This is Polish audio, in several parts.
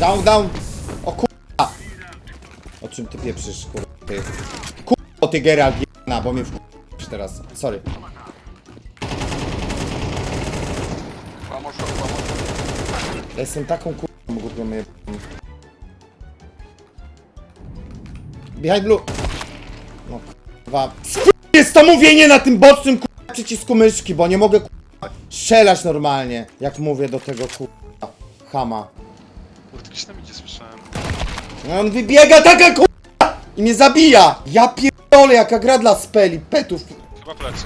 Down, down! O kurwa! O czym ty pieprzysz, kurwa, ty? Kurwa, ty Geralt, bo mnie w teraz. Sorry. Ja jestem taką kurwą głupią je... Behind blue! No kurwa... Jest to mówienie na tym bocznym kurwa przycisku myszki, bo nie mogę kurwa strzelać normalnie, jak mówię do tego kurwa chama. Kurde, gdzieś tam idzie, słyszałem. No on wybiega taka kurwa i mnie zabija! Ja pierdolę jaka gra dla speli, petów. Chyba plecy.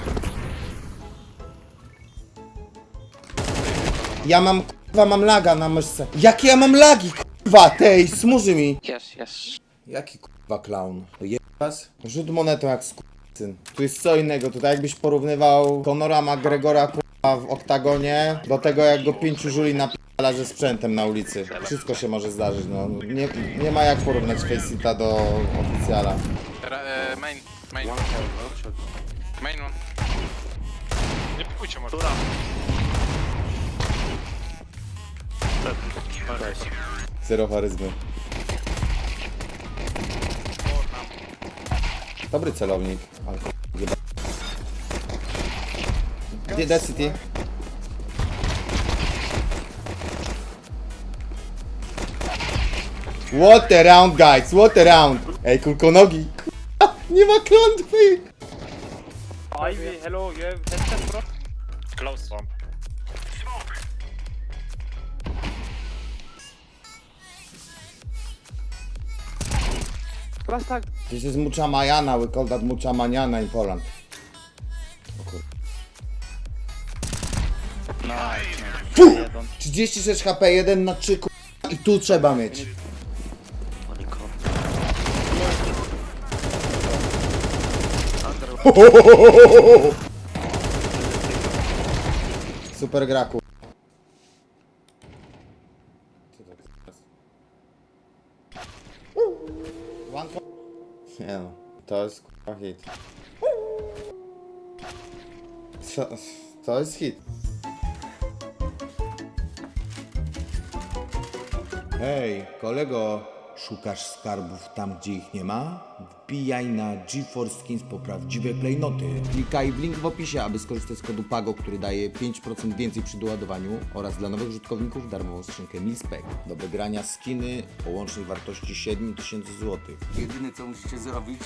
Ja mam kurwa mam laga na myszce. Jakie ja mam lagi kurwa tej, smuży mi. Yes, yes. Jaki kurwa clown? Jebas? Rzut monetą jak skurczyn. Tu jest co innego, tutaj jakbyś porównywał Conora McGregora kurwa w oktagonie do tego jak go pięciu żuli napierdala ze sprzętem na ulicy. Wszystko się może zdarzyć, no. Nie, nie ma jak porównać Faceita do oficjala. Ra- e, main, main. Main one. Nie pikujcie może. Zero charyzmy. Dobry celownik, ale. Gdzie Decity? What a round guys, what a round! Ej, kulkonogi! Kurwa, Nie ma klątwy! Ivy, hello, you have headset, bro? Close swamp. Last tag. This is mucha majana, we call that mucha mañana in Poland. O kur... Fu! 36 HP, 1 na 3 kurwa, i tu trzeba mieć. Super gra kur... One co- Nie no, to jest kurwa hit. To, to jest hit. Hej, kolego, szukasz skarbów tam, gdzie ich nie ma? Wbijaj na GeForce Skins po prawdziwe klejnoty. Klikaj w link w opisie, aby skorzystać z kodu PAGO, który daje 5% więcej przy doładowaniu oraz dla nowych użytkowników darmową skrzynkę Milspec. Do wygrania skiny o łącznej wartości 7000 zł. Jedyne co musicie zrobić,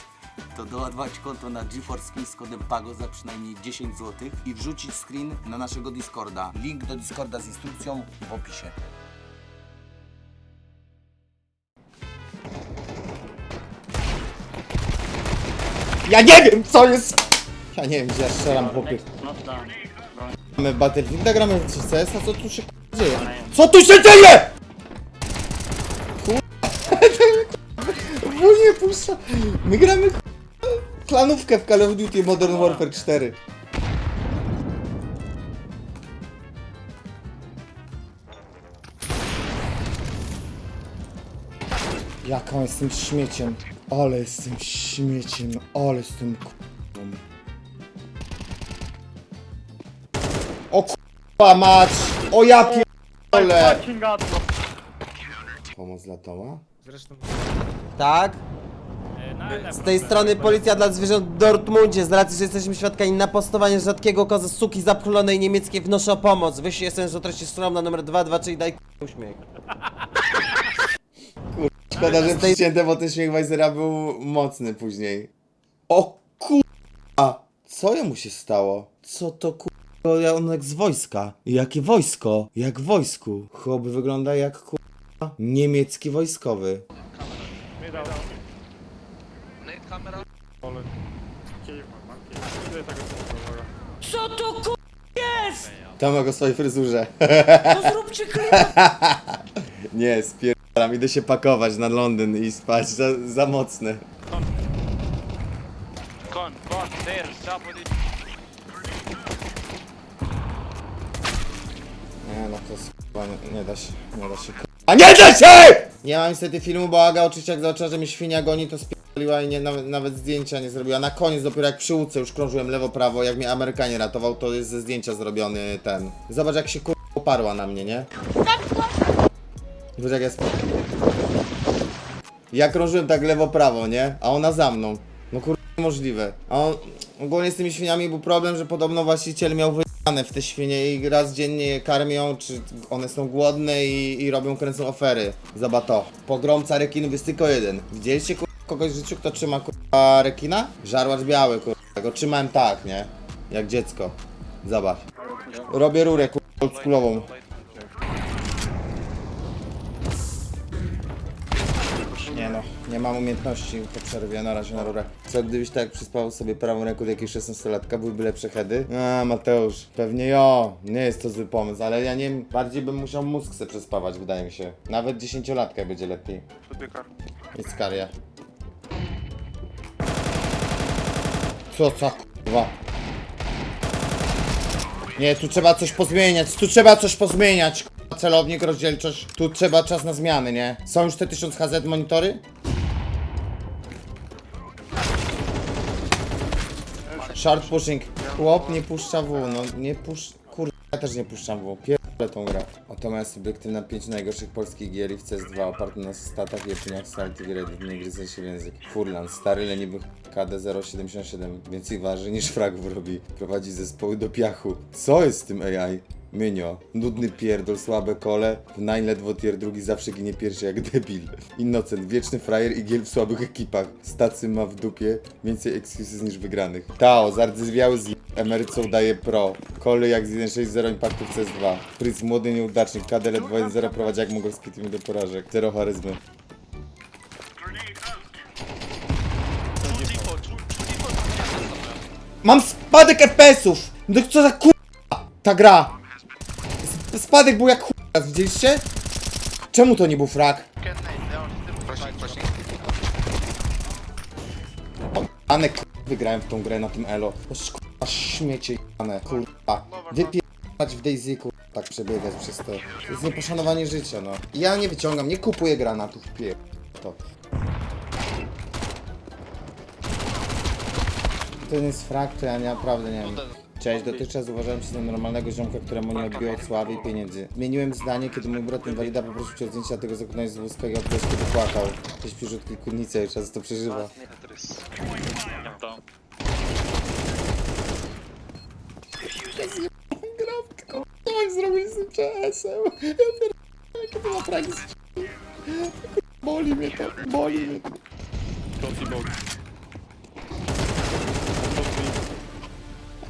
to doładować konto na GeForce Skins z kodem PAGO za przynajmniej 10 zł i wrzucić screen na naszego Discorda. Link do Discorda z instrukcją w opisie. Ja nie wiem, co jest! Ja nie wiem, gdzie ja strzelam, chłopie. Mamy Battlefield, gramy w CS, a co tu się dzieje? Co tu się dzieje?! Kurwa, nie puszcza. My gramy klanówkę w Call of Duty Modern Warfare 4. Jaką jestem śmieciem. Ale jestem śmieciem. Ale jestem k***ą. O k***a mać! O ja pierdolę! Fucking. Pomoc dla Toma? Zresztą... Tak? Z tej strony policja dla zwierząt w Dortmundzie. Z racji, że jesteśmy świadkami napostowania rzadkiego koza suki zapchulonej niemieckiej wnoszę o pomoc. Wyślij SMS o treści stron na numer 22, czyli daj k- uśmiech. Szkoda, że przycięte, bo ten śmiech Weisera był mocny później. O kurwa! Co jemu się stało? Co to kurwa? Ja on jak z wojska. Jakie wojsko? Jak w wojsku. Chłop wygląda jak kurwa niemiecki wojskowy. Mid out. Ole. Kij, mam kij. Idę tego smoka, uwaga. Tomek o swojej fryzurze. No zróbcie klipa! Nie, Idę się pakować na Londyn i spać. Za, za mocne. Con, con, there, somebody. Nie no, to jest nie, nie da się, nie da się. A nie da się! Nie mam niestety filmu, bo Aga oczywiście jak zobaczyła, że mnie świnia goni, to spierdoliła i nie, nawet, nawet zdjęcia nie zrobiła. Na koniec dopiero jak przy łódce już krążyłem lewo, prawo, jak mnie Amerykanie ratował, to jest ze zdjęcia zrobiony ten. Zobacz jak się kurwa oparła na mnie, nie? Zobacz jak jest. Ja krążyłem tak lewo-prawo, nie? A ona za mną. No kur... możliwe. A on... Ogólnie z tymi świniami był problem, że podobno właściciel miał wyjane w te świnie i raz dziennie je karmią, czy one są głodne i, i robią, kręcą ofery. Zobacz to. Pogromca rekinów jest tylko jeden. Widzieliście kur... kogoś w życiu, kto trzyma kurwa rekina? Żarłacz biały, kur... Go trzymałem tak, nie? Jak dziecko. Zobacz. Robię rurę kur... oldschoolową. Nie mam umiejętności po przerwie, na razie na rurę. Co gdybyś tak przyspał sobie prawą ręką do jakiegoś 16-latka, byłyby lepsze heady? A, Mateusz, pewnie jo, nie jest to zły pomysł, ale ja nie bardziej bym musiał mózg se przespawać, wydaje mi się. Nawet 10-latka będzie lepiej. Jest karia. Co za kurwa? Nie, tu trzeba coś pozmieniać, tu trzeba coś pozmieniać. Celownik, rozdzielczość, tu trzeba czas na zmiany, nie? Są już te 1000 HZ monitory? Short pushing. Chłop nie puszcza W, no nie pusz... Kurde, ja też nie puszczam W. Pierdolę tą grę. Oto moja subiektywna 5 najgorszych polskich gier i w CS2 oparte na statach i opiniach Salty Reddit, nie gryzę się w język. Furlan, stary leniwy KD 077, więcej waży niż fragów robi. Prowadzi zespoły do piachu. Co jest z tym AI? Mynio, nudny pierdol, słabe kole, w ledwo tier drugi zawsze ginie pierwszy jak debil. Innocent, wieczny frajer i giel w słabych ekipach. Stacy ma w dupie, więcej excuses niż wygranych. Tao, zardzewiały z emerycą daje pro. Kole jak z 1.6.0 impaktu w CS2. Prince młody nieudacznik, KD ledwo 1.0 prowadzi jak mongolskie teamy do porażek. Zero charyzmy. Mam spadek FPS-ów! No co za kurwa ta gra? Sp- Spadek był jak chuja, widzieliście? Czemu to nie był frag? Ane wygrałem w tą grę na tym elo. O kurwa, śmiecie jane, kurwa. Wypierdać w Daisy, kurwa, tak przebiegać przez to. To jest nieposzanowanie życia, no. Ja nie wyciągam, nie kupuję granatów, pier... To. To nie jest frag, to ja naprawdę nie wiem. Cześć, dotychczas uważałem się za normalnego ziomka, któremu nie odbiło od sławy i pieniędzy. Zmieniłem zdanie, kiedy mój brat inwalida poprosił cię o zdjęcia tego zakonania z wózka i odgłos, kiedy płakał. Ktoś pisze od kilku dni cały czas to przeżywa. Grafkę, tak zrobić z tym CS-em. Ja pierdolę, to ma fragi z Boli mnie to, boli mnie to.